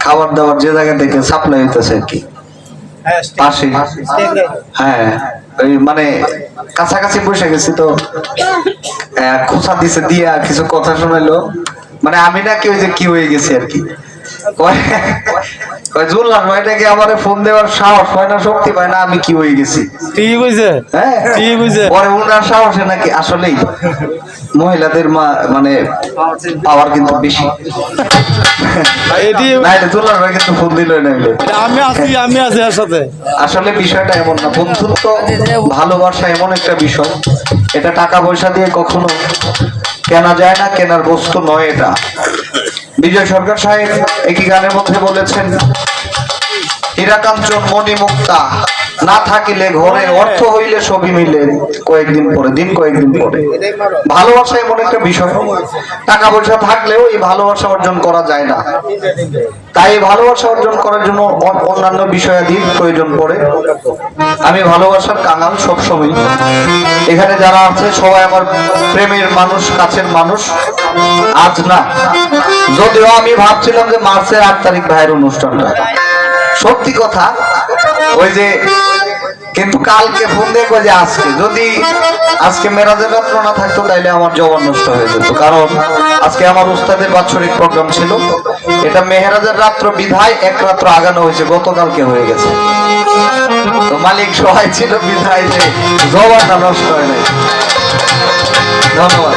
খাবার দাবার যে জায়গা থেকে সাপ্লাই হইতেছে আর কি। পাশে। হ্যাঁ। ওই মানে কাছাকাছি বসে গেছি তো। খোসা খোঁচা দিছে দিয়া কিছু কথা শোনাইলো। মানে আমি নাকি ওই যে কি হয়ে গেছি আর কি। কয় কয় ভাই নাকি আমার ফোন দেওয়ার সাহস হয় না শক্তি পায় না? আমি কি হয়ে গেছি? কইছে। হ্যাঁ। কইছে। পরে ওনার সাহসে নাকি আসলেই মহিলাদের মা মানে পাওয়ার কিন্তু বেশি। এটি নাইলে ভাই কিন্তু ফোন দিল আমি আছি আমি আছি এর সাথে। আসলে বিষয়টা এমন না বন্ধুত্ব ভালোবাসা এমন একটা বিষয়। এটা টাকা পয়সা দিয়ে কখনো কেনা যায় না কেনার বস্তু নয় এটা। বিজয় সরকার সাহেব একই গানের মধ্যে বলেছেন হীরাকাঞ্চন মণিমুক্তা, না থাকিলে ঘরে অর্থ হইলে সবই মিলে কয়েকদিন পরে, দিন কয়েকদিন পরে। ভালোবাসা এমন একটা বিষয়, টাকা পয়সা থাকলেও এই ভালোবাসা অর্জন করা যায় না। তাই এই ভালোবাসা অর্জন করার জন্য অন্যান্য বিষয়াদির প্রয়োজন পড়ে। আমি ভালোবাসার কাঙাল সবসময়। এখানে যারা আছে, সবাই আমার প্রেমের মানুষ, কাছের মানুষ। আজ না যদিও আমি ভাবছিলাম যে মার্চের আট তারিখ ভাইয়ের অনুষ্ঠানটা। সত্যি কথা, ওই যে, কিন্তু কালকে ফোন কই যে আজকে, যদি আজকে মেরাজের রাত্র না থাকতো, তাইলে আমার জবান নষ্ট হয়ে যেত। কারণ আজকে আমার উস্তাদের বাৎসরিক প্রোগ্রাম ছিল। এটা মেহেরাজের রাত্র বিধায় এক রাত্র আগানো হয়েছে, গতকালকে হয়ে গেছে। তো মালিক সহায় ছিল বিধায় যে জবানটা নষ্ট হয় নাই। ধন্যবাদ।